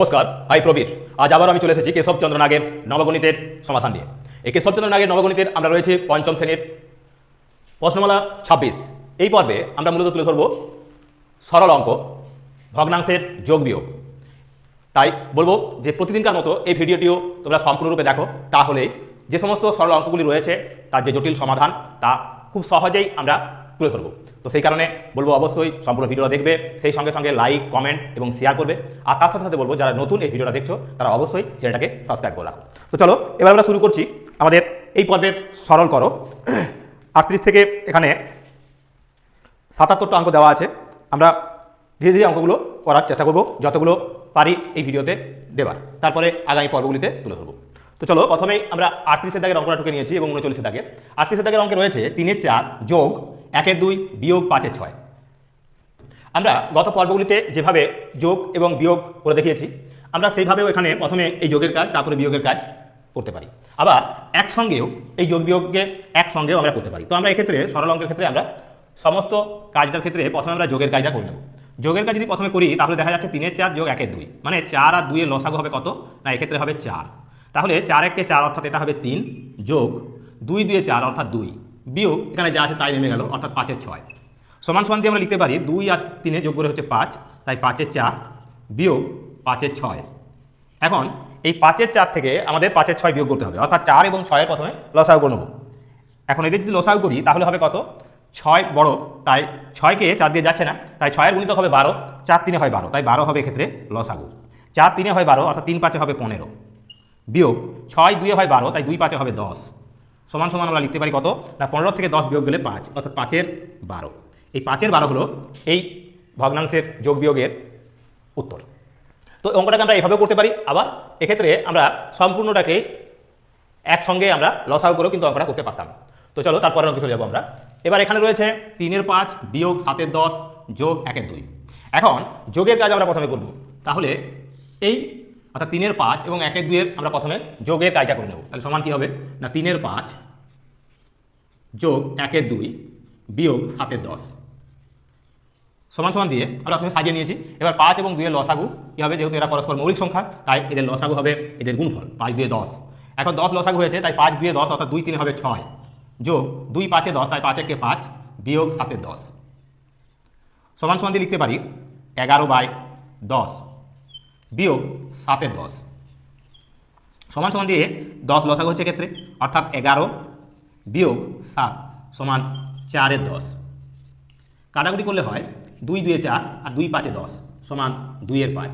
নমস্কার, হাই প্রবীর। আজ আবার আমি চলে এসেছি কেশবচন্দ্র নাগের নবগণিতের সমাধান নিয়ে। এই কেশবচন্দ্র নাগের নবগণিতের আমরা রয়েছে পঞ্চম শ্রেণির প্রশ্নমালা ছাব্বিশ। এই পর্বে আমরা মূলত তুলে ধরব সরল অঙ্ক, ভগ্নাংশের যোগ বিয়োগ। তাই বলব যে প্রতিদিনকার মতো এই ভিডিওটিও তোমরা সম্পূর্ণরূপে দেখো তাহলে যে সমস্ত সরল অঙ্কগুলি রয়েছে, তার যে জটিল সমাধান, তা খুব সহজেই আমরা তুলে ধরবো। তো সেই কারণে বলব অবশ্যই সম্পূর্ণ ভিডিওটা দেখবে, সেই সঙ্গে সঙ্গে লাইক কমেন্ট এবং শেয়ার করবে। আর তার সাথে সাথে বলব, যারা নতুন এই ভিডিওটা দেখছ, তারা অবশ্যই চ্যানেলটাকে সাবস্ক্রাইব করে রাখো। তো চলো, এবার আমরা শুরু করছি আমাদের এই পর্বের সরল করো। আটত্রিশ থেকে এখানে সাতাত্তরটা অঙ্ক দেওয়া আছে। আমরা ধীরে ধীরে অঙ্কগুলো করার চেষ্টা করব, যতগুলো পারি এই ভিডিওতে দেবার। তারপরে আগামী পর্বগুলিতে তুলে ধরবো। তো চলো, প্রথমেই আমরা আটত্রিশের দাগের অঙ্কটা টুকে নিয়েছি এবং উনচল্লিশের দাগে। আটত্রিশের দাগের অঙ্কে রয়েছে তিনের চার যোগ একের দুই বিয়োগ পাঁচের ছয়। আমরা গত পর্বগুলিতে যেভাবে যোগ এবং বিয়োগ করে দেখিয়েছি, আমরা সেইভাবেও এখানে প্রথমে এই যোগের কাজ, তারপরে বিয়োগের কাজ করতে পারি। আবার একসঙ্গেও এই যোগ বিয়োগকে একসঙ্গেও আমরা করতে পারি। তো আমরা এক্ষেত্রে সরল অঙ্কের ক্ষেত্রে আমরা সমস্ত কাজটার ক্ষেত্রে প্রথমে আমরা যোগের কাজটা করে নেব। যোগের কাজ যদি প্রথমে করি, তাহলে দেখা যাচ্ছে তিনের চার যোগ একের দুই। মানে চার আর দুইয়ের লসাগু হবে কত? না, এক্ষেত্রে হবে চার। তাহলে চার একে চার অর্থাৎ এটা হবে তিন যোগ দুই দুয়ে চার অর্থাৎ দুই। বিয়োগ, এখানে যা আছে তাই নেমে গেল, অর্থাৎ পাঁচের ছয়। সমান সমান দিয়ে আমরা লিখতে পারি, দুই আর তিনে যোগ করে হচ্ছে পাঁচ, তাই পাঁচের চার বিয়োগ পাঁচের ছয়। এখন এই পাঁচের চার থেকে আমাদের পাঁচের ছয় বিয়োগ করতে হবে, অর্থাৎ চার এবং ছয়ের প্রথমে লসাগু করে এখন এদের যদি লসাগু করি, তাহলে হবে কত? ছয় বড়, তাই ছয়কে চার দিয়ে যাচ্ছে না, তাই ছয়ের গুণিতক হবে বারো, চার তিনে হয় বারো, তাই বারো হবে এক্ষেত্রে লসাগু। চার তিনে হয় বারো, অর্থাৎ তিন পাঁচে হবে পনেরো। বিয়োগ, ছয় দুয়ে হয় বারো, তাই দুই পাঁচে হবে দশ। সমান সমান আমরা লিখতে পারি কত? না, পনেরো থেকে দশ বিয়োগ গেলে পাঁচ, অর্থাৎ পাঁচের বারো। এই পাঁচের বারো হলো এই ভগ্নাংশের যোগ বিয়োগের উত্তর। তো অঙ্কটাকে আমরা এভাবেও করতে পারি। আবার এক্ষেত্রে আমরা সম্পূর্ণটাকে একসঙ্গে আমরা লসাগু করেও কিন্তু অঙ্কটা করতে পারতাম। তো চলো তারপরে অঙ্কে চলে যাব আমরা। এবার এখানে রয়েছে তিনের পাঁচ বিয়োগ সাতের দশ যোগ একের দুই। এখন যোগের কাজ আমরা প্রথমে করব। তাহলে এই অর্থাৎ তিনের পাঁচ এবং একের দুইয়ের আমরা প্রথমে যোগের কাজটা করে নেব। তাহলে সমান কী হবে? না, তিনের পাঁচ যোগ একের দুই বিয়োগ সাতের দশ। সমান সমান দিয়ে আমরা প্রথমে সাজিয়ে নিয়েছি। এবার পাঁচ এবং দুইয়ের লসাগু কী হবে? যেহেতু এরা পরস্পর মৌলিক সংখ্যা, তাই এদের লসাগু হবে এদের গুণফল, পাঁচ দুয়ে দশ। এখন দশ লসাগু হয়েছে, তাই পাঁচ দুয়ে দশ, অর্থাৎ দুই তিনে হবে ছয়। যোগ দুই পাঁচে দশ, তাই পাঁচ একে পাঁচ বিয়োগ সাতের দশ। সমান সমান দিয়ে লিখতে পারি এগারো বাই দশ। বিয়োগ সাতের দশ। সমান সমান দিয়ে দশ লসাগু হচ্ছে ক্ষেত্রে অর্থাৎ এগারো বিয়োগ সাত সমান চারের দশ। কাটাকুটি করলে হয় দুই দুয়ে চার আর দুই পাঁচে দশ সমান দুইয়ের পাঁচ।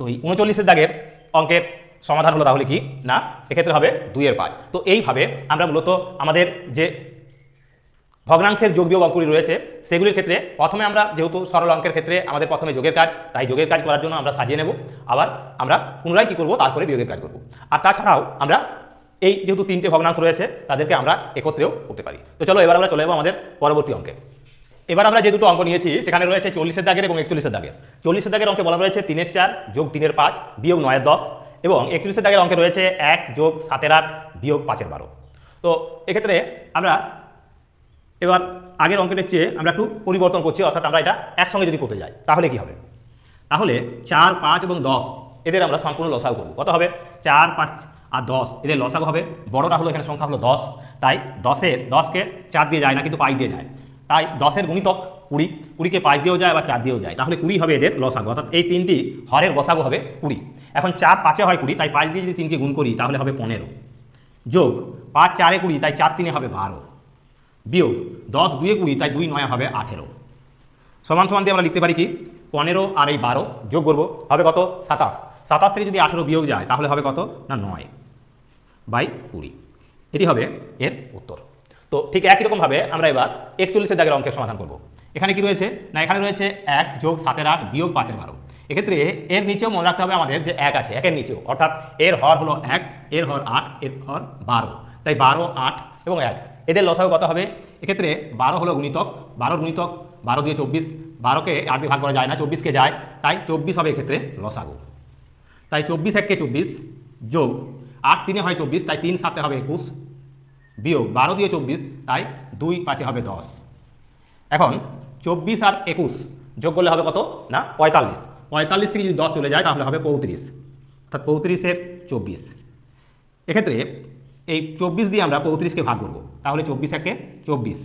তো এই উনচল্লিশের দাগের অঙ্কের সমাধান হলো তাহলে কি? না, এক্ষেত্রে হবে দুইয়ের পাঁচ। তো এইভাবে আমরা মূলত আমাদের যে ভগ্নাংশের যোগ বিয়োগ অঙ্কগুলি রয়েছে, সেগুলির ক্ষেত্রে প্রথমে আমরা যেহেতু সরল অঙ্কের ক্ষেত্রে আমাদের প্রথমে যোগের কাজ, তাই যোগের কাজ করার জন্য আমরা সাজিয়ে নেব। আবার আমরা পুনরায় কী করব? তারপরে বিয়োগের কাজ করব। আর তাছাড়াও আমরা এই যেহেতু তিনটে ভগ্নাংশ রয়েছে, তাদেরকে আমরা একত্রেও করতে পারি। তো চলো এবার আমরা চলে যাব আমাদের পরবর্তী অঙ্কে। এবার আমরা যে দুটো অঙ্ক নিয়েছি, সেখানে রয়েছে চল্লিশের দাগের এবং একচল্লিশের দাগের। চল্লিশের দাগের অঙ্কে বলা রয়েছে তিনের চার যোগ তিনের পাঁচ বিয়োগ নয়ের দশ এবং একচল্লিশের দাগের অঙ্কে রয়েছে এক যোগ সাতের আট বিয়োগ পাঁচের বারো। তো এক্ষেত্রে আমরা এবার আগের অঙ্কের চেয়ে আমরা একটু পরিবর্তন করছি, অর্থাৎ আমরা এটা একসঙ্গে যদি করতে যাই, তাহলে কি হবে? তাহলে চার, পাঁচ এবং দশ, এদের আমরা সম্পূর্ণ লসাগু করব। কত হবে? চার, পাঁচ আর দশ, এদের লসাগু হবে। বড়টা হলো এখানে সংখ্যা হলো দশ, তাই দশের, দশকে চার দিয়ে যায় না, কিন্তু পাঁচ দিয়ে যায়। তাই দশের গুণিতক কুড়ি, কুড়িকে পাঁচ দিয়েও যায় বা চার দিয়েও যায়। তাহলে কুড়ি হবে এদের লসাগু, অর্থাৎ এই তিনটি হরের গসাগু হবে কুড়ি। এখন চার পাঁচে হয় কুড়ি, তাই পাঁচ দিয়ে যদি তিনকে গুণ করি, তাহলে হবে পনেরো। যোগ পাঁচ, চারে কুড়ি, তাই চার তিনে হবে বারো। বিয়োগ দশ দুয়ে কুড়ি, তাই দুই নয় হবে আঠেরো। সমান সমান দিয়ে আমরা লিখতে পারি কি? পনেরো আর এই বারো যোগ করব, হবে কত? সাতাশ। সাতাশ থেকে যদি আঠেরো বিয়োগ যায়, তাহলে হবে কত? না, নয় বাই কুড়ি। এটি হবে এর উত্তর। তো ঠিক একই রকমভাবে আমরা এবার একচল্লিশের দাগের অঙ্কের সমাধান করব। এখানে কি রয়েছে? না, এখানে রয়েছে এক যোগ সাতের আট বিয়োগ পাঁচের বারো। এক্ষেত্রে এর নিচেও মনে রাখতে হবে আমাদের যে এক আছে, একের নিচেও। অর্থাৎ এর হর হলো এক, এর হর আট, এর হর বারো। তাই বারো, আট এবং এক। এদের লসাগু কত হবে? এক্ষেত্রে বারো হলো গুণিতক, বারো গুণিতক, বারো দিয়ে চব্বিশ, বারোকে আট দিয়ে ভাগ করা যায় না, চব্বিশকে যায়, তাই চব্বিশ হবে এক্ষেত্রে লসাগু। তাই চব্বিশ এককে চব্বিশ যোগ আট তিনে হয় চব্বিশ, তাই তিন সাতে হবে একুশ, বিয়োগ বারো দিয়ে চব্বিশ, তাই দুই পাঁচে হবে দশ। এখন চব্বিশ আর একুশ যোগ করলে হবে কত? না, পঁয়তাল্লিশ। পঁয়তাল্লিশ থেকে যদি দশ চলে যায়, তাহলে হবে পঁয়ত্রিশ, অর্থাৎ পঁয়ত্রিশের চব্বিশ। এক্ষেত্রে এই চব্বিশ দিয়ে আমরা পঁয়ত্রিশকে ভাগ করব। তাহলে চব্বিশ একে চব্বিশ।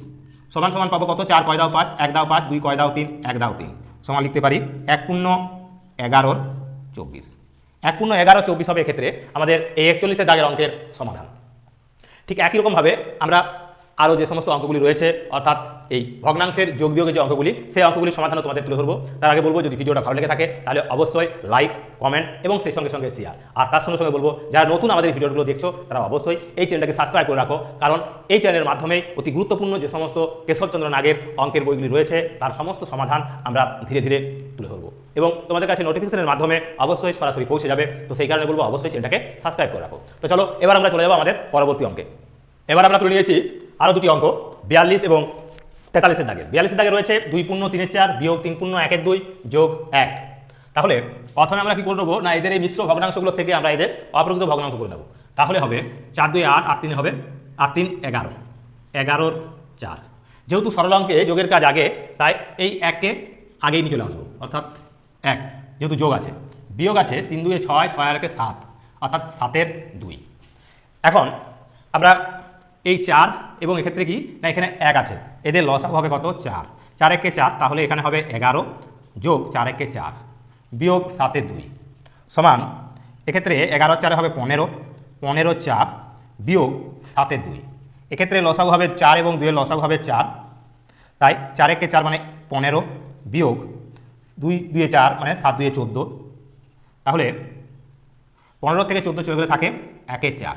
সমান সমান পাবো কত? চার কয় দাও পাঁচ, এক দাও পাঁচ, দুই কয় দাও তিন, এক দাও তিন। সমান লিখতে পারি এক পূর্ণ এগারোর চব্বিশ। এক পূর্ণ এগারো, চব্বিশ হবে এক্ষেত্রে আমাদের এই একচল্লিশের দাগের অঙ্কের সমাধান। ঠিক একই রকমভাবে আমরা আরও যে সমস্ত অঙ্কগুলি রয়েছে, অর্থাৎ এই ভগ্নাংশের যোগ বিয়োগের যে অঙ্কগুলি, সেই অঙ্কগুলির সমাধানও তোমাদের তুলে ধরবো। তার আগে বলব, যদি ভিডিওটা ভালো লেগে থাকে, তাহলে অবশ্যই লাইক, কমেন্ট এবং সেই সঙ্গে সঙ্গে শেয়ার আর তার সঙ্গে সঙ্গে বলব, যারা নতুন আমাদের ভিডিওগুলো দেখছ, তারা অবশ্যই এই চ্যানেলটাকে সাবস্ক্রাইব করে রাখো। কারণ এই চ্যানেলের মাধ্যমে অতি গুরুত্বপূর্ণ যে সমস্ত কেশবচন্দ্র নাগের অঙ্কের বইগুলি রয়েছে, তার সমস্ত সমাধান আমরা ধীরে ধীরে তুলে ধরবো। এবং তোমাদের কাছে নোটিফিকেশনের মাধ্যমে অবশ্যই সরাসরি পৌঁছে যাবে। তো সেই কারণে বলব, অবশ্যই চ্যানেলটাকে সাবস্ক্রাইব করে রাখো। তো চলো, এবার আমরা চলে যাব আমাদের পরবর্তী অঙ্কে। এবার আমরা তুলে নিয়েছি আরও দুটি অঙ্ক, বিয়াল্লিশ এবং তেতাল্লিশের দাগে। বিয়াল্লিশের দাগে রয়েছে দুই পূর্ণ, তিনের চার, বিয়োগ তিন পূর্ণ, একের দুই, যোগ এক। তাহলে প্রথমে আমরা কি করে নেব? না, এদের এই মিশ্র ভগ্নাংশগুলো থেকে আমরা এদের অপ্রকৃত ভগ্নাংশ করে নেব। তাহলে হবে চার, দুই, আট আট তিনে হবে আট তিন, এগারো। এগারোর চার। যেহেতু সরল অঙ্কে যোগের কাজ আগে, তাই এই এককে আগেই নিয়ে চলে আসব, অর্থাৎ এক। যেহেতু যোগ আছে, বিয়োগ আছে তিন, দুয়ে ছয় ছয় আর সাত, অর্থাৎ সাতের দুই। এখন আমরা এই চার এবং এক্ষেত্রে কি? না, এখানে এক আছে। এদের লসাগু হবে কত? চার। চার একে চার, তাহলে এখানে হবে এগারো যোগ চার একে চার বিয়োগ সাতে দুই সমান, এক্ষেত্রে এগারো চারে হবে পনেরো পনেরো চার বিয়োগ সাতে দুই। এক্ষেত্রে লসাগু হবে চার এবং দুইয়ের লসাগু হবে চার। তাই চার একে চার মানে পনেরো বিয়োগ দুই দুয়ে চার মানে সাত দুয়ে চোদ্দ। তাহলে পনেরো থেকে চোদ্দ চলে গেলে থাকে একের চার।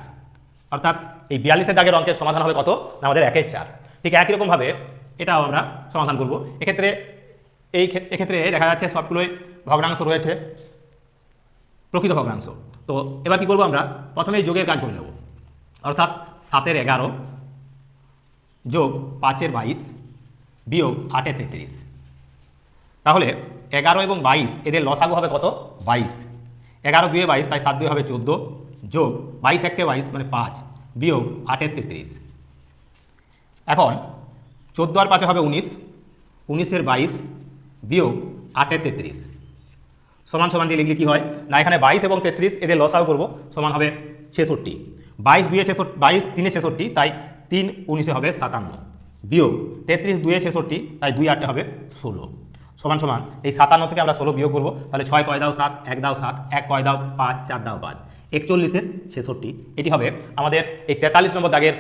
অর্থাৎ এই বিয়াল্লিশের দাগের অঙ্কের সমাধান হবে কত? না, আমাদের একের চার। ঠিক একই রকমভাবে এটাও আমরা সমাধান করব। এক্ষেত্রে এই ক্ষেত- এক্ষেত্রে দেখা যাচ্ছে সবগুলোই ভগ্নাংশ রয়েছে, প্রকৃত ভগ্নাংশ। তো এবার কি করব আমরা? প্রথমে এই যোগের কাজ করে নেব। অর্থাৎ সাতের এগারো যোগ পাঁচের বাইশ বিয়োগ আটের তেত্রিশ। তাহলে এগারো এবং বাইশ, এদের লসাগু হবে কত? বাইশ। এগারো দুয়ে বাইশ, তাই সাত দুয়ে হবে চোদ্দ। যোগ বাইশ একে বাইশ মানে পাঁচ বিয়োগ আটের তেত্রিশ এখন চোদ্দ আর পাঁচে হবে উনিশ, উনিশের বাইশ বিয়োগ আটের তেত্রিশ সমান সমান দিয়ে লিখলে কী হয়? না, এখানে বাইশ এবং তেত্রিশ এদের লসাগু করব, সমান হবে ছেষট্টি। বাইশ দুয়ে ছেষট্টি, বাইশ তিনে ছেষট্টি, তাই তিন উনিশে হবে সাতান্ন। বিয়োগ তেত্রিশ দুয়ে ছেষট্টি, তাই দুই আটটা হবে ষোলো। সমান সমান, এই সাতান্ন থেকে আমরা ষোলো বিয়োগ করব, তাহলে ছয় কয় দাও সাত, এক দাও সাত, এক কয় দাও পাঁচ, চার দাও পাঁচ। একচল্লিশের ছেষট্টি। এটি হবে আমাদের এই তেতাল্লিশ নম্বর দাগের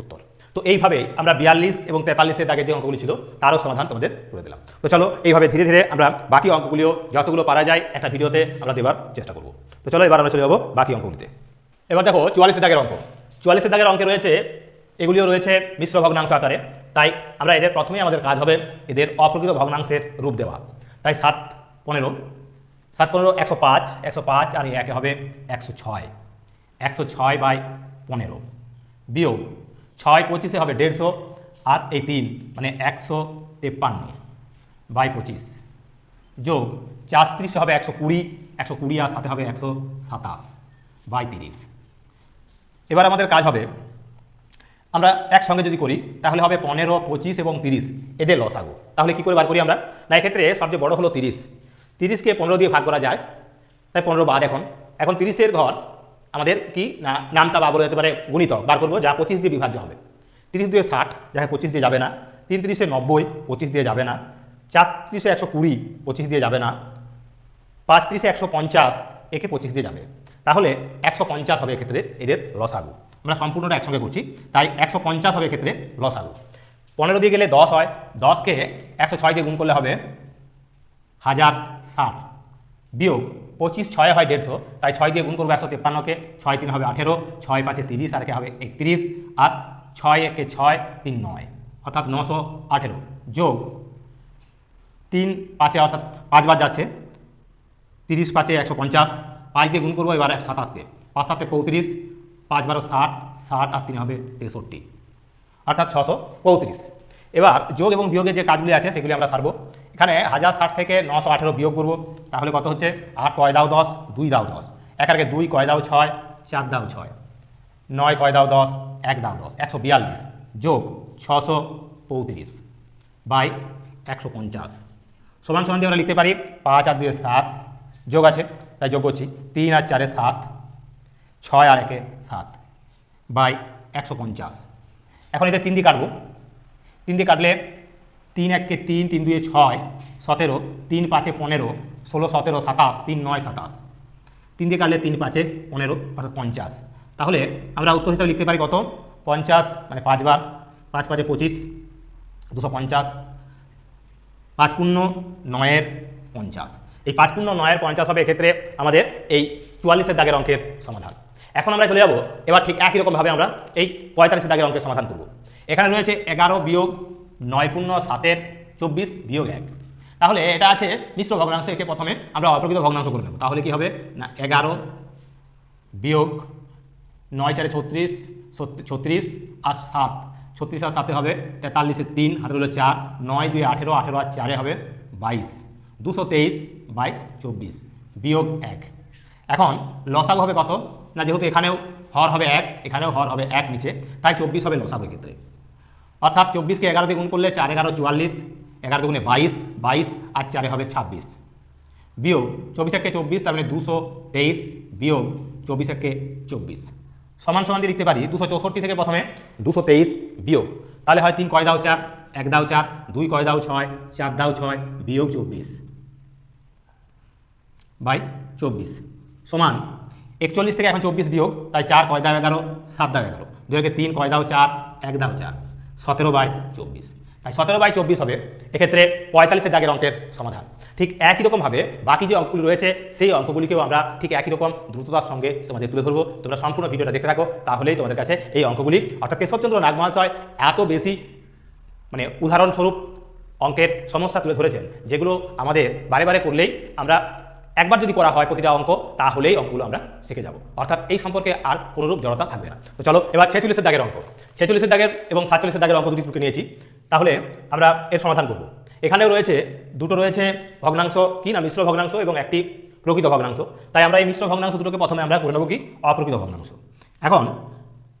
উত্তর। তো এইভাবে আমরা বিয়াল্লিশ এবং তেতাল্লিশের দাগের যে অঙ্কগুলি ছিল, তারও সমাধান তোমাদের করে দিলাম। তো চলো, এইভাবে ধীরে ধীরে আমরা বাকি অঙ্কগুলিও, যতগুলো পারা যায়, একটা ভিডিওতে আমরা দেবার চেষ্টা করব। তো চলো, এবার আমরা চলে যাব বাকি অঙ্কগুলিতে। এবার দেখো, চুয়াল্লিশের দাগের অঙ্ক। চুয়াল্লিশের দাগের অঙ্কে রয়েছে, এগুলিও রয়েছে মিশ্র ভগ্নাংশ আকারে। তাই আমরা এদের প্রথমেই আমাদের কাজ হবে এদের অপ্রকৃত ভগ্নাংশের রূপ দেওয়া। তাই সাত, পনেরো সাত পনেরো, একশো পাঁচ একশো পাঁচ, আর একে হবে একশো ছয়। একশো ছয় বাই পনেরো। বিয়োগ ছয় পঁচিশে হবে দেড়শো, আর এই তিন মানে একশো তেপ্পান্ন বাই পঁচিশ। যোগ চার ত্রিশে হবে একশো কুড়ি একশো কুড়ি আর সাথে হবে একশো সাতাশ বাই তিরিশ। এবার আমাদের কাজ হবে, আমরা একসঙ্গে যদি করি, তাহলে হবে পনেরো, পঁচিশ এবং তিরিশ, এদের লসাগু। তাহলে কী করে বার করি আমরা? না, এক্ষেত্রে সবচেয়ে বড় হলো তিরিশ। তিরিশকে পনেরো দিয়ে ভাগ করা যায়। তাই পনেরো বাদ এখন। এখন তিরিশের ঘর আমাদের কি না নামতা বা বলে যেতে পারে গুণিতক বার করব, যা পঁচিশ দিয়ে বিভাজ্য হবে। তিরিশ দিয়ে ষাট, যাকে পঁচিশ দিয়ে যাবে না। তিন তিরিশে নব্বই, পঁচিশ দিয়ে যাবে না। চার তিরিশে একশো কুড়ি, পঁচিশ দিয়ে যাবে না। পাঁচ ত্রিশে একশো পঞ্চাশ, একে পঁচিশ দিয়ে যাবে। তাহলে একশো পঞ্চাশ হবে এক্ষেত্রে এদের লসাগু। আমরা সম্পূর্ণটা একসঙ্গে করছি, তাই একশো পঞ্চাশ হবে এক্ষেত্রে লসাগু। পনেরো দিয়ে গেলে দশ হয়। দশকে একশো ছয় দিয়ে গুণ করলে হবে হাজার ষাট। বিয়োগ পঁচিশ, ছয় হয় দেড়শো, তাই ছয় দিয়ে গুণ করব একশো তেপ্পান্নকে। ছয় তিন হবে আঠেরো, ছয় পাঁচে তিরিশ, আর একে হবে একত্রিশ, আর ছয় একে ছয় তিন নয়, অর্থাৎ নশো আঠেরো। যোগ তিন পাঁচে, অর্থাৎ পাঁচবার যাচ্ছে, তিরিশ পাঁচে একশো পঞ্চাশ, পাঁচ দিয়ে গুণ করব এবার সাতাশকে। পাঁচ সাতে পঁয়ত্রিশ, পাঁচ বারো ষাট ষাট আর তিন হবে তেষট্টি, অর্থাৎ ছশো পঁয়ত্রিশ। এবার যোগ এবং বিয়োগের যে কাজগুলি আছে, সেগুলি আমরা সারবো। এখানে হাজার ষাট থেকে নশো আঠেরো বিয়োগ করব, তাহলে কত হচ্ছে? আট, কয় দাও দশ, দুই দাও দশ। এক আগে দুই, কয় দাও ছয়, চার দাও ছয়। নয়, কয় দাও দশ, এক দাও দশ, একশো বিয়াল্লিশ যোগ ছশো পঁয়ত্রিশ বাই একশো পঞ্চাশ। সমান সমান দিয়ে আমরা লিখতে পারি পাঁচ আর দুয়ে সাত, যোগ আছে, তাই যোগ করছি, তিন আর চারে সাত, ছয় আর একে সাত বাই একশো পঞ্চাশ। এখন এদের তিন দিয়ে কাটবো। তিন দিয়ে কাটলে তিন এককে তিন তিন দুয়ে ছয়, সতেরো, তিন পাঁচে পনেরো, ষোলো, সতেরো, সাতাশ, তিন নয়, সাতাশ। তিন দিয়ে কাটলে তিন পাঁচে পনেরো, অর্থাৎ পঞ্চাশ। তাহলে আমরা উত্তর হিসাবে লিখতে পারি কত? পঞ্চাশ মানে পাঁচবার পাঁচ পাঁচে পঁচিশ, দুশো পঞ্চাশ। পাঁচ পূর্ণ নয়ের পঞ্চাশ। এই পাঁচ পূর্ণ নয়ের পঞ্চাশ হবে এক্ষেত্রে আমাদের এই চুয়াল্লিশের দাগের অঙ্কের সমাধান। এখন আমরা চলে যাব, এবার ঠিক একই রকমভাবে আমরা এই পঁয়তাল্লিশের দাগের অঙ্কের সমাধান করব। এখানে রয়েছে এগারো বিয়োগ নয় পূর্ণ সাতের চব্বিশ বিয়োগ এক। তাহলে এটা আছে মিশ্র ভগ্নাংশ, একে প্রথমে আমরা অপ্রকৃত ভগ্নাংশ করে নেব। তাহলে কি হবে? না, এগারো বিয়োগ নয় চারে ছত্রিশ ছত্রিশ আর সাত। ছত্রিশ আর সাতে হবে তেতাল্লিশের তিন, হাতে হলো চার। নয় দুই আঠেরো আঠেরো আর চারে হবে বাইশ। দুশো তেইশ বাই চব্বিশ বিয়োগ এক। এখন লসাগু হবে কত? না, যেহেতু এখানেও হর হবে এক, এখানেও হর হবে এক নিচে, তাই চব্বিশ হবে লসাগু ক্ষেত্রে। অর্থাৎ চব্বিশকে এগারো দিয়ে গুণ করলে চার এগারো চুয়াল্লিশ, এগারো দুগুণে বাইশ বাইশ আর চারে হবে ছাব্বিশ। বিয়োগ চব্বিশ একে চব্বিশ, তার মানে দুশো তেইশ, বিয়োগ চব্বিশ একে চব্বিশ। সমান সমান দিয়ে লিখতে পারি, দুশো চৌষট্টি থেকে প্রথমে দুশো তেইশ বিয়োগ। তাহলে হয় তিন, কয় দাও চার, এক দাও চার, দুই, কয় দাও ছয়, চার দাও ছয়, বিয়োগ চব্বিশ বাই চব্বিশ। সমান একচল্লিশ থেকে এখন চব্বিশ বিয়োগ, তাই চার, কয় দাও এগারো, সাত দাও এগারো। দুই তিন, কয় দাও চার, এক দাও চার। সতেরো বাই চব্বিশ। তাই সতেরো বাই চব্বিশ হবে এক্ষেত্রে পঁয়তাল্লিশের দাগের অঙ্কের সমাধান। ঠিক একই রকমভাবে বাকি যে অঙ্কগুলি রয়েছে, সেই অঙ্কগুলিকেও আমরা ঠিক একই রকম দ্রুততার সঙ্গে তোমাদের তুলে ধরবো। তোমরা সম্পূর্ণ ভিডিওটা দেখতে থাকো, তাহলেই তোমাদের কাছে এই অঙ্কগুলি, অর্থাৎ কেশবচন্দ্র নাগ মহাশয় এত বেশি মানে উদাহরণস্বরূপ অঙ্কের সমস্যা তুলে ধরেছেন, যেগুলো আমাদের বারে বারে করলেই আমরা একবার যদি করা হয় প্রতিটা অঙ্ক, তাহলেই অঙ্কগুলো আমরা শিখে যাব। অর্থাৎ এই সম্পর্কে আর কোনোরূপ জড়তা থাকবে না। তো চলো, এবার ছেচল্লিশের দাগের অঙ্ক। ছেচল্লিশের দাগের এবং সাতচল্লিশের দাগের অঙ্ক দুটি টুকে নিয়েছি। তাহলে আমরা এর সমাধান করব। এখানেও রয়েছে, দুটো রয়েছে ভগ্নাংশ কি না? মিশ্র ভগ্নাংশ এবং একটি প্রকৃত ভগ্নাংশ। তাই আমরা এই মিশ্র ভগ্নাংশ দুটোকে প্রথমে আমরা করে নেব কি? অপ্রকৃত ভগ্নাংশ। এখন,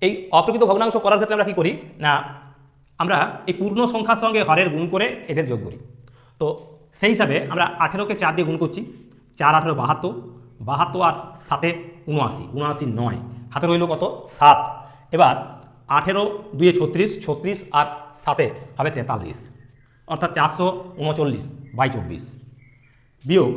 এই অপ্রকৃত ভগ্নাংশ করার ক্ষেত্রে আমরা কী করি? না, আমরা এই পূর্ণ সংখ্যার সঙ্গে হরের গুণ করে এদের যোগ করি। তো সেই হিসাবে আমরা আঠেরোকে চার দিয়ে গুণ করছি। চার আঠেরো বাহাত্তর বাহাত্তর আর সাতে উনআশি উনআশি নয়। হাতে রইল কত? সাত। এবার আঠেরো, দুয়ে ছত্রিশ ছত্রিশ আর সাতে হবে তেতাল্লিশ, অর্থাৎ চারশো উনচল্লিশ বাই চব্বিশ। বিয়োগ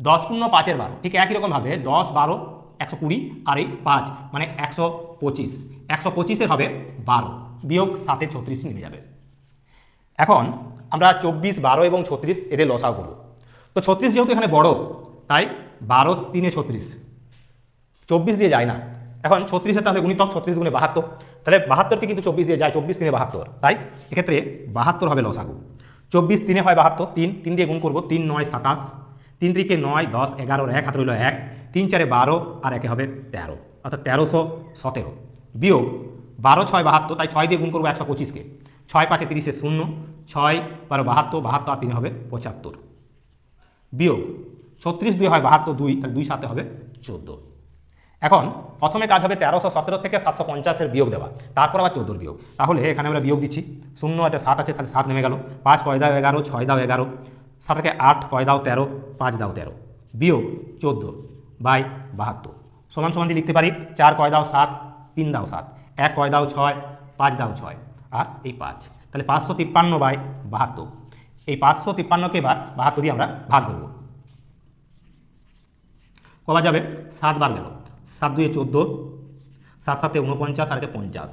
দশ পূর্ণ পাঁচের বারো, ঠিক একই রকমভাবে দশ, বারো, একশো কুড়ি আর এই পাঁচ মানে একশো পঁচিশ। একশো পঁচিশের হবে বারো, বিয়োগ সাতে ছত্রিশ নেমে যাবে। এখন আমরা চব্বিশ, বারো এবং ছত্রিশ এদের লসাও করব। তো ছত্রিশ যেহেতু এখানে বড়, তাই বারো তিনে ছত্রিশ। চব্বিশ দিয়ে যায় না। এখন ছত্রিশে তাহলে গুণিতক ছত্রিশ গুণে বাহাত্তর। তাহলে বাহাত্তরকে কিন্তু চব্বিশ দিয়ে যায়, চব্বিশ তিনে বাহাত্তর। তাই এক্ষেত্রে বাহাত্তর হবে লসাগু। চব্বিশ তিনে হয় বাহাত্তর, তিন তিন দিয়ে গুণ করব, তিন, নয়, সাতাশ। তিন ত্রিকে নয়, দশ এগারোর এক হাত রইল এক। তিন, চারে বারো, আর একে হবে তেরো। অর্থাৎ তেরোশো সতেরো। বিয়োগ বারো, ছয়, বাহাত্তর, তাই ছয় দিয়ে গুণ করব একশো পঁচিশকে। ছয়, পাঁচে তিরিশে শূন্য। ছয়, বারো, বাহাত্তর বাহাত্তর আর তিনে হবে পঁচাত্তর। বিয়োগ। ছত্রিশ দুই হয় বাহাত্তর, দুই, তাহলে দুই সাথে হবে চোদ্দ। এখন প্রথমে কাজ হবে তেরোশো সতেরো থেকে সাতশো পঞ্চাশের বিয়োগ দেওয়া। তারপর আবার চোদ্দোর বিয়োগ। তাহলে এখানে আমরা বিয়োগ দিচ্ছি। শূন্য একটা সাত আছে, তাহলে সাত নেমে গেল। পাঁচ কয় দাও এগারো, ছয় দাও এগারো। সাত থেকে আট কয় দাও তেরো, পাঁচ দাও তেরো। বিয়োগ চোদ্দ বাই বাহাত্তর। সমান সমান দিয়ে লিখতে পারি, চার কয় দাও সাত, তিন দাও সাত। এক কয় দাও ছয়, পাঁচ দাও ছয়। আর এই পাঁচ। তাহলে পাঁচশো তিপ্পান্ন বাই বাহাত্তর। এই পাঁচশো তিপ্পান্নকে এবার বাহাত্তর দিয়ে আমরা ভাগ করব। কবার যাবে? সাতবার গেল। সাত দুয়ে চোদ্দ, সাত সাতে উনপঞ্চাশ আর একে পঞ্চাশ।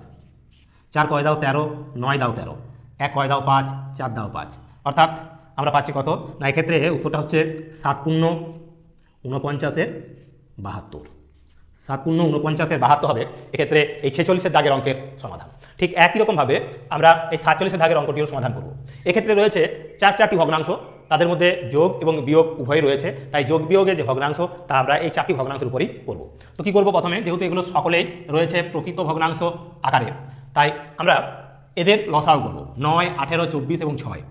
চার কয় দাও তেরো, নয় দাও তেরো। এক কয় দাও পাঁচ, চার দাও পাঁচ। অর্থাৎ আমরা পাচ্ছি কত? না, এক্ষেত্রে উত্তরটা হচ্ছে সাত পূর্ণ উনপঞ্চাশের বাহাত্তর। সাত পূর্ণ উনপঞ্চাশের বাহাত্তর হবে। এক্ষেত্রে এই ছেচল্লিশের দাগের অঙ্কের সমাধান। ঠিক একই রকমভাবে আমরা এই সাতচল্লিশের দাগের অঙ্কটিও সমাধান করব। এক্ষেত্রে রয়েছে চার চারটি ভগ্নাংশ, তাদের মধ্যে যোগ এবং বিয়োগ উভয়ই রয়েছে, তাই যোগ বিয়োগের যে ভগ্নাংশ, তা আমরা এই চারটি ভগ্নাংশের উপরেই করব। তো কী করব প্রথমে? যেহেতু এগুলো সকলেই রয়েছে প্রকৃত ভগ্নাংশ আকারে, তাই আমরা এদের লসাও করব। নয়, আঠেরো, চব্বিশ এবং ছয়।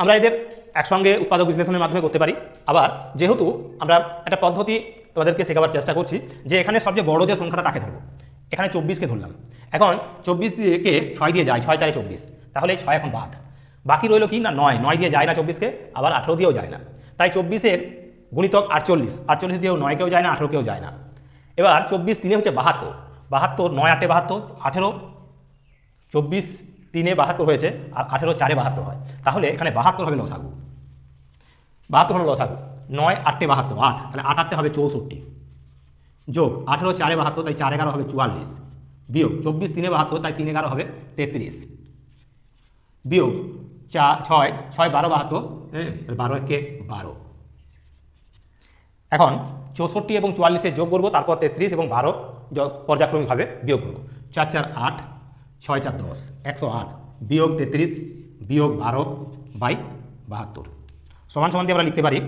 আমরা এদের একসঙ্গে উৎপাদক বিশ্লেষণের মাধ্যমে করতে পারি। আবার যেহেতু আমরা একটা পদ্ধতি তোমাদেরকে শেখাবার চেষ্টা করছি যে এখানে সবচেয়ে বড় যে সংখ্যাটা তাকে ধরবো। এখানে চব্বিশকে ধরলাম। এখন চব্বিশ দিয়েকে ছয় দিয়ে যায়, ছয় চারে চব্বিশ। তাহলে ছয় এখন বাদ। বাকি রইল কি? না, নয়। নয় দিয়ে যায় না চব্বিশকে, আবার আঠেরো দিয়েও যায় না। তাই চব্বিশের গুণিতক আটচল্লিশ। আটচল্লিশ দিয়েও নয় কেউ যায় না আঠেরো কেউ যায় না। এবার চব্বিশ তিনে হচ্ছে বাহাত্তর। বাহাত্তর, নয় আটে বাহাত্তর, আঠেরো, চব্বিশ তিনে বাহাত্তর হয়েছে, আর আঠেরো চারে বাহাত্তর হয়। তাহলে এখানে বাহাত্তর হবে লসাগু। বাহাত্তর হলো লসাগু। নয় আটটে বাহাত্তর, আট। তাহলে আট আটটে হবে চৌষট্টি। যোগ আঠেরো চারে বাহাত্তর, তাই চার এগারো হবে চুয়াল্লিশ। বিয়োগ চব্বিশ তিনে বাহাত্তর, তাই তিন এগারো হবে তেত্রিশ। বিয়োগ চার ছয় ছয় বারো বাহাত্তর হ্যাঁ বারো একে বারো। এখন চৌষট্টি এবং চুয়াল্লিশে যোগ করব, তারপর তেত্রিশ এবং বারো পর্যায়ক্রমিকভাবে বিয়োগ করব। চার চার আট, ছয় চার দশ, একশো আট, বিয়োগ তেত্রিশ, বিয়োগ বারো বাই বাহাত্তর। সমান সমান দিয়ে আমরা লিখতে পারি,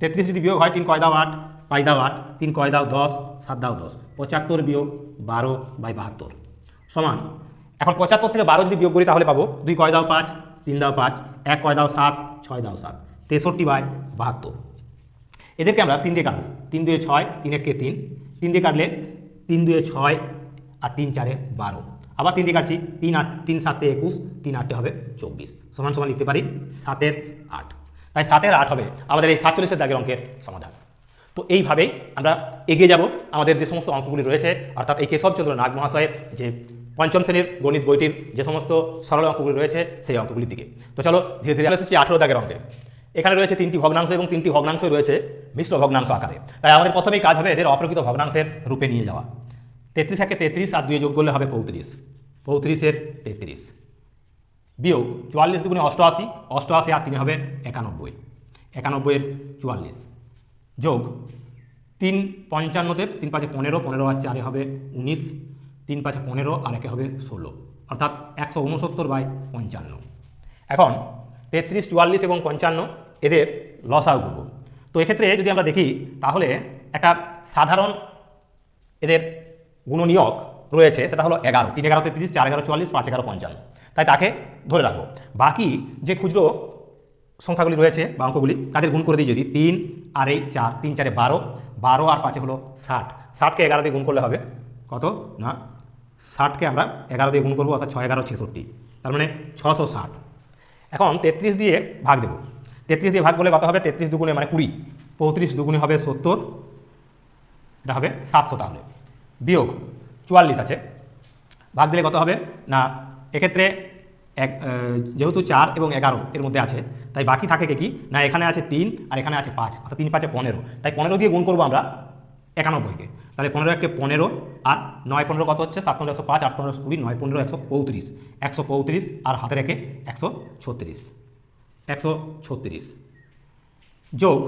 তেত্রিশ যদি বিয়োগ হয় তিন, কয় দাও আট পাই দাও আট, তিন কয় দাও দশ, সাত দাও দশ। পঁচাত্তর বিয়োগ বারো বাই বাহাত্তর। সমান, এখন পঁচাত্তর থেকে বারো যদি বিয়োগ করি তাহলে পাবো দুই কয় দাও পাঁচ, তিন দাও পাঁচ, এক কয় দাও সাত, ছয় দাও সাত। তেষট্টি বাই বাহাত্তর। এদেরকে আমরা তিন দিয়ে কাটবো। তিন দুয়ে ছয়, তিন একে তিন। তিন দিয়ে কাটলে তিন দুয়ে ছয় আর তিন চারে বারো। আবার তিন দিয়ে কাটছি, তিন আট, তিন সাতে একুশ, তিন আটে হবে চব্বিশ। সমান সমান লিখতে পারি সাতের আট। তাই সাতের আট হবে। আমাদের এই সাতচল্লিশের দাগের অঙ্কের সমাধান। তো এইভাবেই আমরা এগিয়ে যাব। আমাদের যে সমস্ত অঙ্কগুলি রয়েছে, অর্থাৎ এই কেশবচন্দ্র নাগ মহাশয়ের যে পঞ্চম শ্রেণির গণিত বইটির যে সমস্ত সরল অঙ্কগুলি রয়েছে, সেই অঙ্কগুলির দিকে। তো চলো, ধীরে ধীরে এসেছি আঠেরো দাগের অঙ্কে। এখানে রয়েছে তিনটি ভগ্নাংশ এবং তিনটি ভগ্নাংশ রয়েছে মিশ্র ভগ্নাংশ আকারে। তাই আমাদের প্রথমেই কাজ হবে এদের অপ্রকৃত ভগ্নাংশের রূপে নিয়ে যাওয়া। তেত্রিশ একে তেত্রিশ, আর দুয়ে যোগ করলে হবে পঁয়ত্রিশ। পঁয়ত্রিশের তেত্রিশ। বিয়োগ চুয়াল্লিশ দুগুণে অষ্টআশি অষ্টআশি আর তিনি হবে একানব্বই। একানব্বইয়ের চুয়াল্লিশ। যোগ তিন পঞ্চান্নতে, তিন পাঁচে পনেরো পনেরো আর চারে হবে উনিশ, তিন পাঁচে পনেরো আর একে হবে ষোলো, অর্থাৎ একশো উনসত্তর বাই পঞ্চান্ন। এখন তেত্রিশ, চুয়াল্লিশ এবং পঞ্চান্ন এদের লসাও করব তো এক্ষেত্রে যদি আমরা দেখি, তাহলে একটা সাধারণ এদের গুণনীয়ক রয়েছে, সেটা হলো এগারো। তিন এগারো তেত্রিশ চার এগারো, চুয়াল্লিশ, পাঁচ এগারো, পঞ্চান্ন। তাই তাকে ধরে রাখব। বাকি যে খুচরো সংখ্যাগুলি রয়েছে বা অঙ্কগুলি, তাদের গুণ করে দিই যদি তিন, আর এই চার, তিন, চারে বারো বারো আর পাঁচে হলো ষাট। ষাটকে এগারো দিয়ে গুণ করলে হবে কত? না, ষাটকে আমরা এগারো দিয়ে গুণ করব, অর্থাৎ ছয়, এগারো, ছেষট্টি। তার মানে ছশো ষাট। এখন তেত্রিশ দিয়ে ভাগ দেবো। তেত্রিশ দিয়ে ভাগ করলে কত হবে? তেত্রিশ দুগুণে মানে কুড়ি। পঁয়ত্রিশ দুগুণে হবে সত্তর। এটা হবে সাতশো তাহলে। বিয়োগ চুয়াল্লিশ আছে। ভাগ দিলে কত হবে? না, এক্ষেত্রে এক যেহেতু চার এবং এগারো এর মধ্যে আছে, তাই বাকি থাকে কি না, এখানে আছে তিন আর এখানে আছে পাঁচ, অর্থাৎ তিন পাঁচে পনেরো। তাই পনেরো দিয়ে গুণ করব আমরা একানব্বইকে তাহলে পনেরো একে পনেরো আর নয় পনেরো কত হচ্ছে? সাত পনেরো একশো পাঁচ, আট পনেরো কুড়ি, নয় পনেরো একশো পঁয়ত্রিশ। একশো পঁয়ত্রিশ আর হাতে রেখে একশো ছত্রিশ। একশো ছত্রিশ। যোগ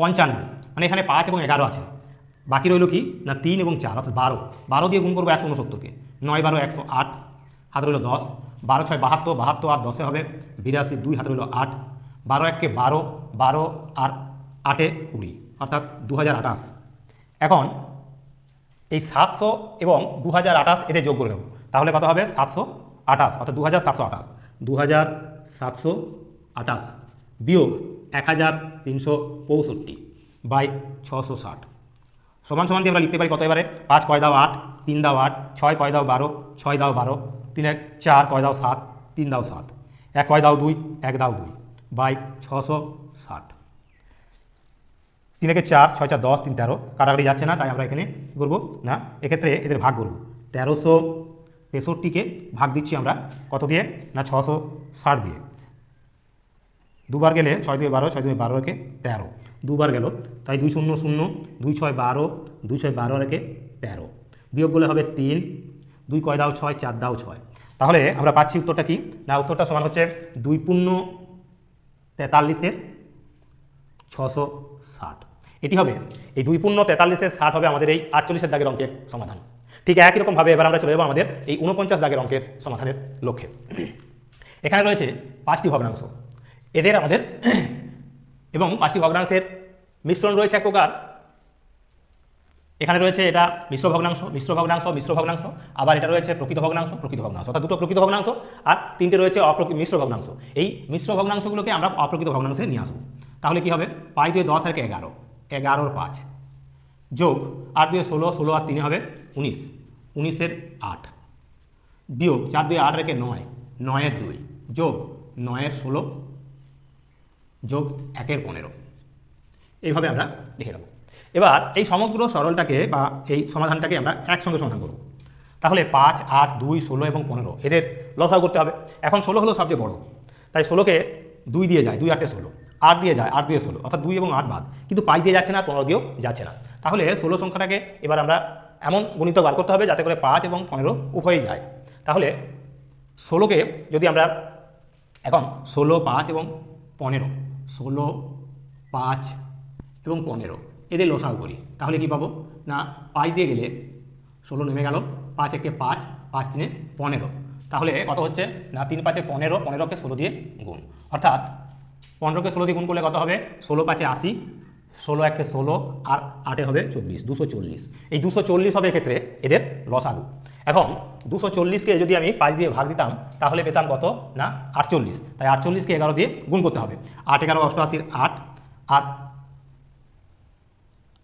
পঞ্চান্ন মানে এখানে পাঁচ এবং এগারো আছে। বাকি রইল কি? না, তিন এবং চার, অর্থাৎ বারো। বারো দিয়ে গুণ করব একশো উনসত্তরকে নয় বারো একশো আট, হাতে রইল দশ। বারো ছয় বাহাত্তর বাহাত্তর আর দশে হবে, বিরাশি দুই হাতে রইল আট, বারো এককে বারো বারো আর আটে কুড়ি, অর্থাৎ দু হাজার আঠাশ। এখন এই সাতশো এবং দু হাজার আঠাশ এতে যোগ করে নেব। তাহলে কত হবে? সাতশো আঠাশ, অর্থাৎ দু হাজার সাতশো আঠাশ। দু হাজার সাতশো আঠাশ বিয়োগ এক হাজার তিনশো পঁয়ষট্টি বাই ছশো ষাট। সমান সমান দিয়ে আমরা লিখতে পারি কত এবারে? পাঁচ কয় দাও আট, তিন দাও আট, ছয় কয় দাও বারো, ছয় দাও বারো তিন এক চার, কয় দাও সাত, তিন দাও সাত। এক, কয় দাও দুই, এক দাও দুই। বাই ছশো ষাট। তিন একে চার, ছয় চার দশ, তিন তেরো। কাটাকাটি যাচ্ছে না, তাই আমরা এখানে কী করব না। এক্ষেত্রে এদের ভাগ করব। তেরোশো তেষট্টিকে ভাগ দিচ্ছি আমরা। কত দিয়ে? না, ছশো ষাট দিয়ে। দুবার গেলে ছয় দুই বারো, ছয় দুই বারো রেখে তেরো। দুবার গেল, তাই দুই শূন্য শূন্য, দুই ছয় বারো, দুই ছয় বারো রেখে তেরো। বিয়োগ করলে হবে তিন দুই কয় দাও ছয়, চার দাও ছয়। তাহলে আমরা পাচ্ছি উত্তরটা কি? না, উত্তরটা সমান হচ্ছে দুই পূর্ণ তেতাল্লিশের ছশো ষাট। এটি হবে, এই দুই পূর্ণ তেতাল্লিশের ষাট হবে আমাদের এই আটচল্লিশের দাগের অঙ্কের সমাধান। ঠিক একই রকমভাবে এবার আমরা চলে যাব আমাদের এই উনপঞ্চাশ দাগের অঙ্কের সমাধানের লক্ষ্যে। এখানে রয়েছে পাঁচটি ভগ্নাংশ। এদের আমাদের, এবং পাঁচটি ভগ্নাংশের মিশ্রণ রয়েছে এক প্রকার। এখানে রয়েছে এটা মিশ্র ভগ্নাংশ মিশ্র ভগ্নাংশ মিশ্র ভগ্নাংশ, আবার এটা রয়েছে প্রকৃত ভগ্নাংশ প্রকৃত ভগ্নাংশ। অর্থাৎ দুটো প্রকৃত ভগ্নাংশ আর তিনটে রয়েছে অপ্রকৃত মিশ্র ভগ্নাংশ। এই মিশ্র ভগ্নাংশগুলোকে আমরা অপ্রকৃত ভগ্নাংশে নিয়ে আসব। তাহলে কি হবে? পাঁচ দুয়ে দশ আর একে এগারো। এগারোর পাঁচ। যোগ আট দুয়ে ষোলো ষোলো আর তিনে হবে উনিশ। উনিশের আট। বিয়োগ চার দুয়ে আট রেখে নয়। নয়ের দুই। যোগ নয়ের ষোলো। যোগ একের পনেরো। এইভাবে আমরা লিখে নেব। এবার এই সমগ্র সরলটাকে বা এই সমাধানটাকে আমরা একসঙ্গে সমাধান করব। তাহলে পাঁচ, আট, দুই, ষোলো এবং পনেরো এদের লসাও করতে হবে। এখন ষোলো হলো সবচেয়ে বড়। তাই ষোলোকে দুই দিয়ে যায়, দুই আটে ষোলো। আট দিয়ে যায়, আট দিয়ে ষোলো, অর্থাৎ দুই এবং আট বাদ। কিন্তু পাঁচ দিয়ে যাচ্ছে না, পনেরো দিয়েও যাচ্ছে না। তাহলে ষোলো সংখ্যাটাকে এবার আমরা এমন গণিত বার করতে হবে যাতে করে পাঁচ এবং পনেরো উভয়ই যায়। তাহলে ষোলোকে যদি আমরা এখন ষোলো, পাঁচ এবং পনেরো, ষোলো, পাঁচ এবং পনেরো এদের লসাও করি। তাহলে কি পাবো? না, পাঁচ দিয়ে গেলে ষোলো নেমে গেল, পাঁচ একে পাঁচ পাঁচ তিনে পনেরো। তাহলে কত হচ্ছে? না, তিন পাঁচে পনেরো, পনেরোকে ষোলো দিয়ে গুণ। অর্থাৎ পনেরোকে ষোলো দিয়ে গুণ করলে কত হবে? ষোলো পাঁচে আশি, ষোলো একে ষোলো, আর আটে হবে চব্বিশ, দুশো চল্লিশ। এই দুশো চল্লিশ হবে এক্ষেত্রে এদের লসাগু। এখন দুশো চল্লিশকে যদি আমি পাঁচ দিয়ে ভাগ দিতাম, তাহলে পেতাম কত? না, আটচল্লিশ। তাই আটচল্লিশকে এগারো দিয়ে গুণ করতে হবে। আট এগারো, অষ্টআশির আট, আর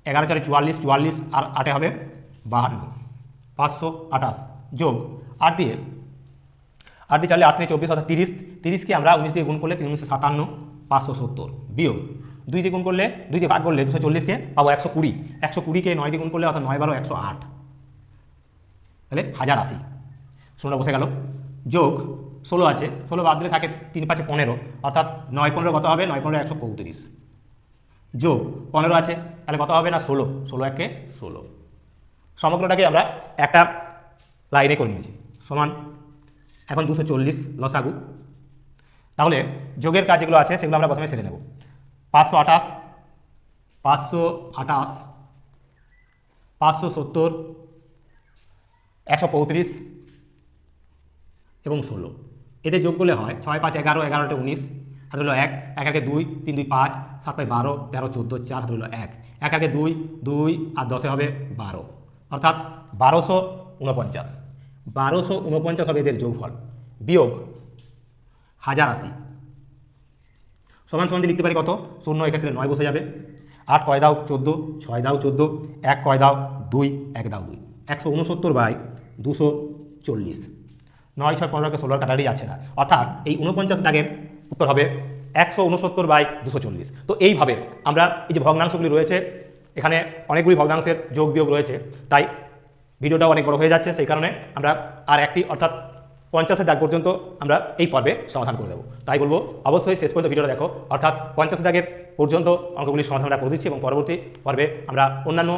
এগারো চারে চুয়াল্লিশ চুয়াল্লিশ আর আটে হবে বাহান্ন। পাঁচশো আঠাশ যোগ আট দিয়ে আট দিয়ে চারলে আট থেকে চব্বিশ অর্থাৎ তিরিশ। তিরিশকে আমরা উনিশ দিয়ে গুণ করলে তিন উনিশশো সাতান্ন, পাঁচশো সত্তর। বিয়োগ। দুই দিয়ে গুণ করলে, দুই দিয়ে ভাগ করলে দুশো চল্লিশকে পাবো একশো কুড়ি। একশো কুড়িকে নয় দিয়ে গুণ করলে অর্থাৎ নয় বারো, একশো আট। তাহলে হাজার আশি। ষোলো বসে গেল। যোগ ষোলো আছে। ষোলো বাদ দিলে থাকে তিন পাঁচে পনেরো। অর্থাৎ নয় পনেরো কত হবে? নয় পনেরো, একশো পঁয়ত্রিশ। যোগ পনেরো আছে তাহলে কত হবে না ষোলো? ষোলো একে ষোলো। সমগ্রটাকে আমরা একটা লাইনে করে নিয়েছি। সমান এখন দুশো চল্লিশ লসাগু। তাহলে যোগের কাজ যেগুলো আছে সেগুলো আমরা প্রথমে সেরে নেব। পাঁচশো আঠাশ পাঁচশো আঠাশ পাঁচশো সত্তর একশো পঁয়ত্রিশ এবং ষোলো। এতে যোগ করলে হয় ছয় পাঁচ এগারো এগারোটা উনিশ হাত হলো এক এক, একে দুই, তিন, দুই, পাঁচ, সাত পাঁচ বারো, তেরো, চোদ্দ, চার, হাত হলো এক। এক, একে দুই দুই, আর দশে হবে বারো। অর্থাৎ বারোশো উনপঞ্চাশ। বারোশো উনপঞ্চাশ হবে এদের যোগফল। বিয়োগ হাজার আশি। সমান সমান লিখতে পারি কত? শূন্য এক্ষেত্রে নয় বসে যাবে। আট কয় দাও? চোদ্দ। ছয় দাও চোদ্দ। এক কয় দাও? দুই। এক দাও দুই। একশো উনসত্তর বাই দুশো চল্লিশ। নয়, ছয় পনেরোকে ষোলোর কাটারি আছে না। অর্থাৎ এই উনপঞ্চাশ দাগের উত্তর হবে একশো উনসত্তর বাই দুশো চল্লিশ। তো এইভাবে আমরা এই যে ভগ্নাংশগুলি রয়েছে, এখানে অনেকগুলি ভগ্নাংশের যোগ বিয়োগ রয়েছে, তাই ভিডিওটা অনেক বড় হয়ে যাচ্ছে, সেই কারণে আমরা আর একটি অর্থাৎ পঞ্চাশের দাগ পর্যন্ত আমরা এই পর্বে সমাধান করে দেবো। তাই বলব, অবশ্যই শেষ পর্যন্ত ভিডিওটা দেখো, অর্থাৎ পঞ্চাশ দাগের পর্যন্ত অঙ্কগুলির সমাধান আমরা করে দিচ্ছি এবং পরবর্তী পর্বে আমরা অন্যান্য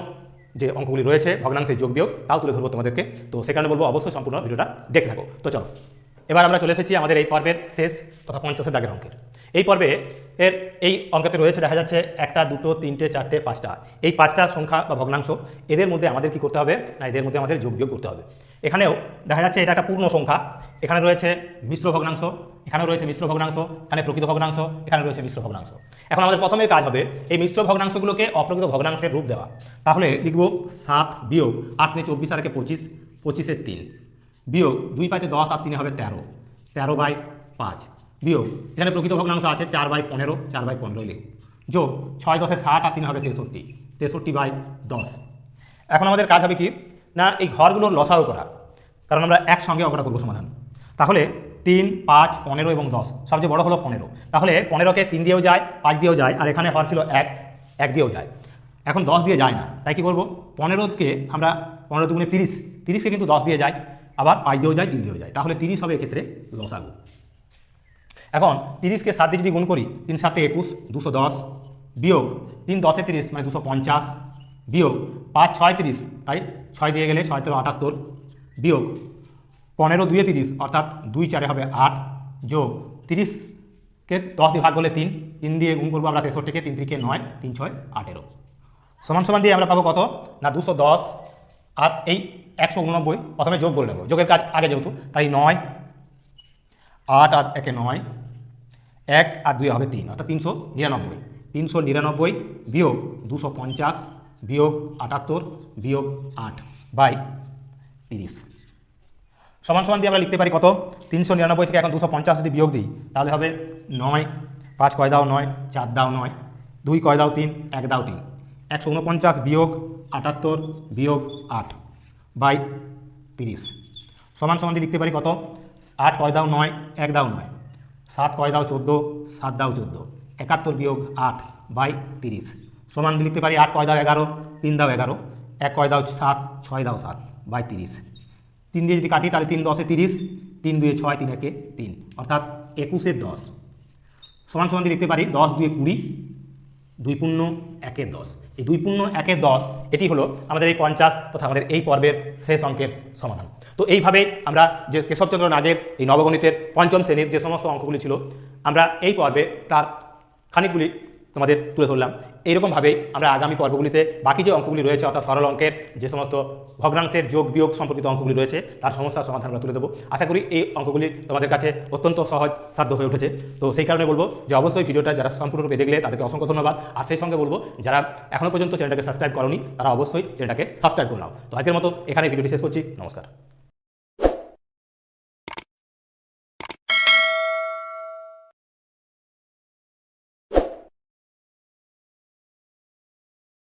যে অঙ্কগুলি রয়েছে, ভগ্নাংশের যোগ বিয়োগ, তাও তুলে ধরবো তোমাদেরকে। তো সে কারণে বলব, অবশ্যই সম্পূর্ণ ভিডিওটা দেখে থাকো। তো চলো। এবার আমরা চলে এসেছি আমাদের এই পর্বের শেষ তথা পঞ্চাশের দাগের অঙ্কের। এই পর্বে এর এই অঙ্কতে রয়েছে, দেখা যাচ্ছে একটা, দুটো, তিনটে, চারটে, পাঁচটা। এই পাঁচটা সংখ্যা বা ভগ্নাংশ এদের মধ্যে আমাদের কি করতে হবে? না, এদের মধ্যে আমাদের যোগ করতে হবে। এখানেও দেখা যাচ্ছে এটা একটা পূর্ণ সংখ্যা। এখানে রয়েছে মিশ্র ভগ্নাংশ, এখানেও রয়েছে মিশ্র ভগ্নাংশ, এখানে প্রকৃত ভগ্নাংশ, এখানে রয়েছে মিশ্র ভগ্নাংশ। এখন আমাদের প্রথমে কাজ হবে এই মিশ্র ভগ্নাংশগুলোকে অপ্রকৃত ভগ্নাংশের রূপ দেওয়া। তাহলে লিখব সাত বিয়োগ আট তিনে চব্বিশ, আর একে পঁচিশ, পঁচিশের তিন। বিয়োগ দুই পাঁচে দশ আর তিনে হবে তেরো। তেরো বাই পাঁচ। বিয়োগ, এখানে প্রকৃত ভগ্নাংশ আছে চার বাই পনেরো, চার বাই পনেরো লিখব যোগ ছয় দশে ষাট আর তিন হবে তেষট্টি। তেষট্টি বাই দশ। এখন আমাদের কাজ হবে কি? না, এই ঘরগুলোর লসাও করা। কারণ আমরা একসঙ্গে অঙ্কটা করব সমাধান। তাহলে তিন, পাঁচ, পনেরো এবং দশ, সবচেয়ে বড় হলো পনেরো। তাহলে পনেরোকে তিন দিয়েও যায়, পাঁচ দিয়েও যায়, আর এখানে হর ছিল এক এক দিয়েও যায়। এখন দশ দিয়ে যায় না। তাই কি করব? পনেরোকে আমরা পনেরো দুগুণে তিরিশ। তিরিশকে কিন্তু দশ দিয়ে যায়। আবার পাঁচ দিয়েও যায় তিন দিয়েও যায়। তাহলে তিরিশ হবে এক্ষেত্রে লসাগু। এখন তিরিশকে সাত দিয়ে যদি গুণ করি, তিন সাতে একুশ, দুশো দশ, বিয়োগ তিন দশে তিরিশ মানে দুশো পঞ্চাশ, বিয়োগ পাঁচ ছয় তিরিশ, তাই ছয় দিয়ে গেলে ছয় তেরো আটাত্তর, বিয়োগ পনেরো দুয়ে তিরিশ, অর্থাৎ দুই চারে হবে আট, যোগ তিরিশকে দশ দিয়ে ভাগ করলে তিন তিন দিয়ে গুণ করব আমরা তেষট্টিকে, তিন তিরিকে নয়, তিন ছয় আঠেরো। সমান সমান দিয়ে আমরা পাবো কত? না, দুশো দশ আর এই একশো উননব্বই প্রথমে যোগ করে নেব। যোগের কাজ আগে যেহেতু, তাই নয়। আট আর একে নয়, এক আর দুই হবে তিন, অর্থাৎ তিনশো নিরানব্বই। তিনশো নিরানব্বই বিয়োগ দুশো পঞ্চাশ বিয়োগ আটাত্তর বিয়োগ আট বাই তিরিশ। সমান সমান দিয়ে আমরা লিখতে পারি কত? তিনশো নিরানব্বই থেকে এখন দুশো পঞ্চাশ যদি বিয়োগ দিই, তাহলে হবে নয়। পাঁচ কয় দাও নয়, চার দাও নয়। দুই কয় দাও তিন, এক দাও তিন। একশো উনপঞ্চাশ বিয়োগ আটাত্তর বিয়োগ আট বাই তিরিশ। সমান সমান লিখতে পারি কত? আট কয় দাও নয়, এক দাও নয়। সাত কয় দাও চোদ্দ, সাত দাও চোদ্দ। একাত্তর বিয়োগ আট বাই তিরিশ। সমান লিখতে পারি আট কয় দাও এগারো, তিন দাও এগারো। এক কয় দাও সাত, ছয় দাও সাত বাই তিরিশ। তিন দিয়ে যদি কাটি, তাহলে তিন দশে তিরিশ, তিন দুয়ে ছয়, তিন একে তিন। অর্থাৎ একুশে দশ। সমান সমান লিখতে পারি দশ দুয়ে কুড়ি দুই পূর্ণ, একে দশ। এই দুই পূর্ণ, একে দশ, এটি হলো আমাদের এই পঞ্চাশ তথা আমাদের এই পর্বের শেষ অঙ্কের সমাধান। তো এইভাবে আমরা যে কেশবচন্দ্র নাগের এই নবগণিতের পঞ্চম শ্রেণির যে সমস্ত অঙ্কগুলি ছিল, আমরা এই পর্বে তার খানিকগুলি তোমাদের তুলে ধরলাম। এইরকমভাবেই আমরা আগামী পর্বগুলিতে বাকি যে অঙ্কগুলি রয়েছে, অর্থাৎ সরল অঙ্কের যে সমস্ত ভগ্নাংশের যোগ বিয়োগ সম্পর্কিত অঙ্কগুলি রয়েছে, তার সমস্যার সমাধান আমরা তুলে দেবো। আশা করি এই অঙ্কগুলি তোমাদের কাছে অত্যন্ত সহজ সাধ্য হয়ে উঠেছে। তো সেই কারণে বলব যে অবশ্যই ভিডিওটা যারা সম্পূর্ণরূপে দেখলে তাদেরকে অসংখ্য ধন্যবাদ। আর সেই সঙ্গে বলব, যারা এখনও পর্যন্ত চ্যানেলটাকে সাবস্ক্রাইব করনি, তারা অবশ্যই চ্যানেলটাকে সাবস্ক্রাইব করে নাও। তো আজকের মতো এখানে ভিডিওটি শেষ করছি। নমস্কার।